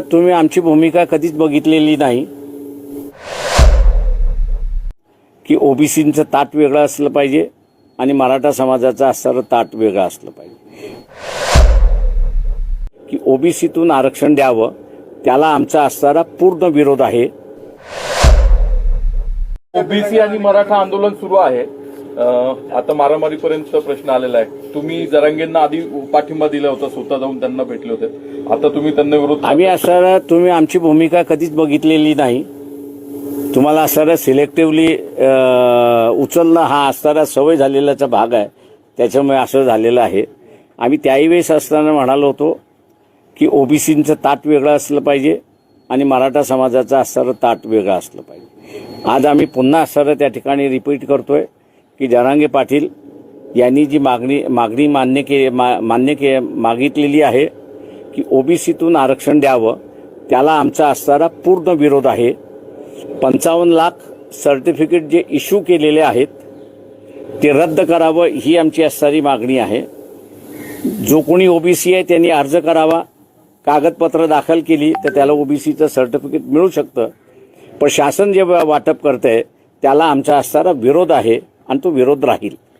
तुम्ही आमची भूमिका कधीच बघितलेली नाही. की ओबीसीचं ताट वेगळं असलं पाहिजे आणि मराठा समाजाचं असणारं ताट वेगळं असलं पाहिजे. की ओबीसीतून आरक्षण द्यावं त्याला आमचा असणारा पूर्ण विरोध आहे. ओबीसी आणि मराठा आंदोलन सुरू आहे. आता मारामारीपर्यंत प्रश्न आलेला आहे. तुम्ही जरांगेंना आधी पाठिंबा दिला होता स्वतः जाऊन त्यांना भेटले होते. आता तुम्ही त्यांना विरोध आम्ही असणारा तुम्ही आमची भूमिका कधीच बघितलेली नाही. तुम्हाला असणारा सिलेक्टिव्हली उचलणं हा असणारा सवय झालेलाचा भाग आहे. त्याच्यामुळे असं झालेलं आहे. आम्ही त्याही वेळेस असताना म्हणालो होतो की ओबीसींचं ताट वेगळं असलं पाहिजे आणि मराठा समाजाचं असणारं ताट वेगळं असलं पाहिजे. आज आम्ही पुन्हा असणारं त्या ठिकाणी रिपीट करतोय. की जरांगे पाटील यांनी जी मागणी मागणी मान्य के मा, मान्य के मागितलेली आहे की ओबीसीतून आरक्षण द्यावं त्याला आमचा असणारा पूर्ण विरोध आहे. पंचावन्न लाख सर्टिफिकेट जे इश्यू केलेले आहेत ते रद्द करावं ही आमची असणारी मागणी आहे. जो कोणी ओबीसी आहे त्यांनी अर्ज करावा कागदपत्र दाखल केली तर त्याला ओबीसीचं सर्टिफिकेट मिळू शकतं. पण शासन जे वाटप करतंय त्याला आमचा असणारा विरोध आहे. आणि तो विरोध राहील.